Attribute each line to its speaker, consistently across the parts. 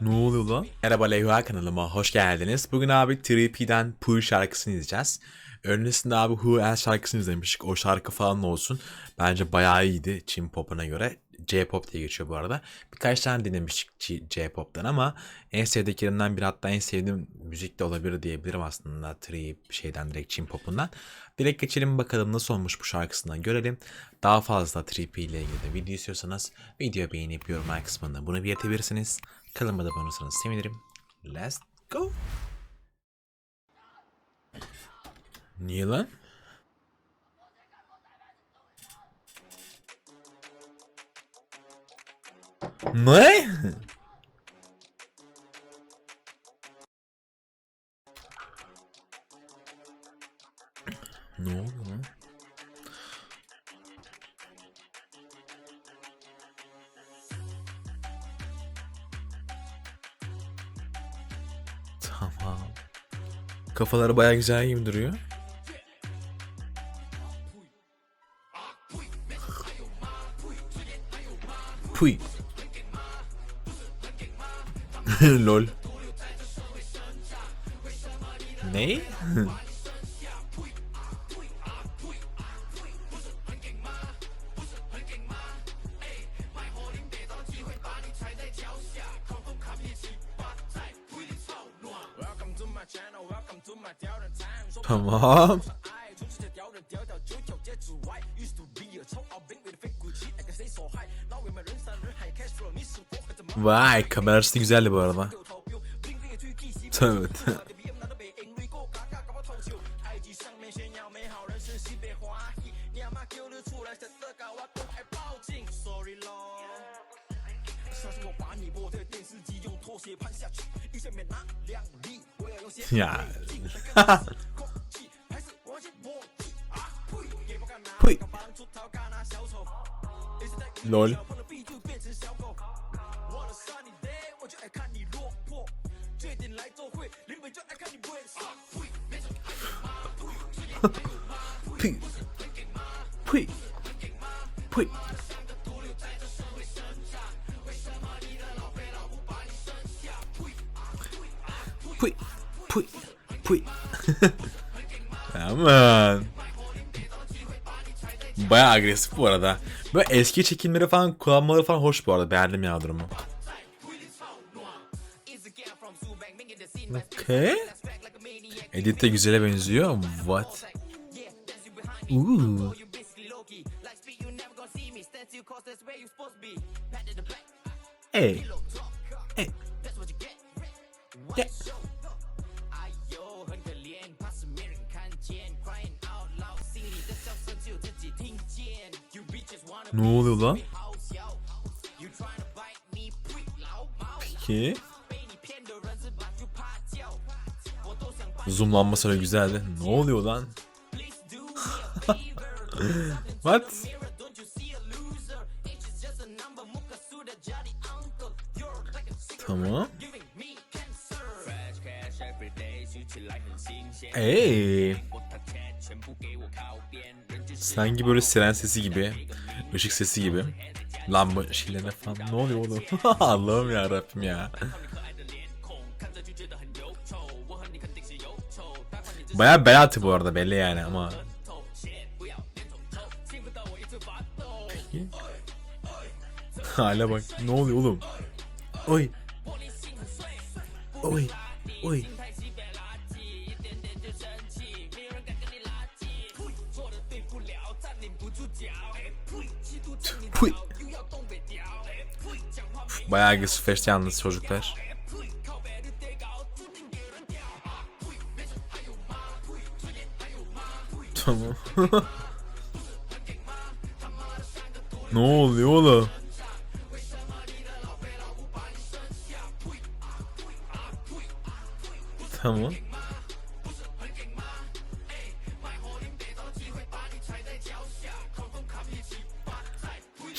Speaker 1: Ne oluyor lan? Merhaba Leyva kanalıma hoş geldiniz. Bugün abi 3P'den Pooh şarkısını izleyeceğiz. Öncesinde abi Who Else şarkısını izlemiştik. O şarkı falan olsun. Bence bayağı iyiydi Çin popuna göre. J-pop diye geçiyor bu arada. Birkaç tane dinlemiştik J-pop'tan ama en sevdiklerinden biri hatta en sevdiğim müzik de olabilir diyebilirim aslında. Trip şeyden direkt Çin popundan. Direkt geçelim bakalım nasıl olmuş bu şarkısından görelim. Daha fazla 3P ile ilgili de video istiyorsanız video beğenip yorumlar kısmında bunu belirtebilirsiniz. Kanalıma da abone olursanız sevinirim. Let's go. Niye lan? Ne? ne oldu lan? Tamam. Kafaları bayağı güzel gibi duruyor. Puy. Lol. Ne? Tamam. Vay kamerası güzeldi bu arada. Tabii. ya. Puy. Lol. Puy. Puy. Puy. Puy. Puy. Puy. Aman. Baya agresif bu arada. Böyle eski çekimleri falan kullanmaları falan hoş bu arada. Beğendim ya durumu. Okay. Edit de güzele benziyor. What? Ooh. Hey. Hey. Ne oluyor lan? Peki. Zoomlanması öyle güzeldi. Ne oluyor lan? What? Tamam. Hey. Sanki böyle siren sesi gibi, ışık sesi gibi. Lamba şeylerine falan. Ne oluyor oğlum? Allah'ım ya Rabbim ya. Baya belatı bu arada belli yani ama. Hala bak. Ne oluyor oğlum? Oy. Oy. Oy. Bayağı agresif yalnız çocuklar. Tamam. ne oluyor oğlum? Tamam.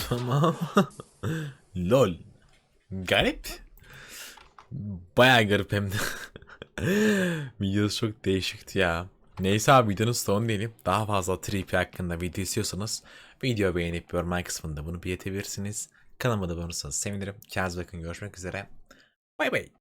Speaker 1: Tamam. Lol. Garip. Bayağı garip hem de. Videosu çok değişikti ya. Neyse abi videonun sonu diyelim. Daha fazla 3P hakkında video istiyorsanız video beğenip yorumlar kısmında bunu belirtebilirsiniz. Kanalıma da abone olursanız sevinirim. Kendinize bakın görüşmek üzere.
Speaker 2: Bay bay.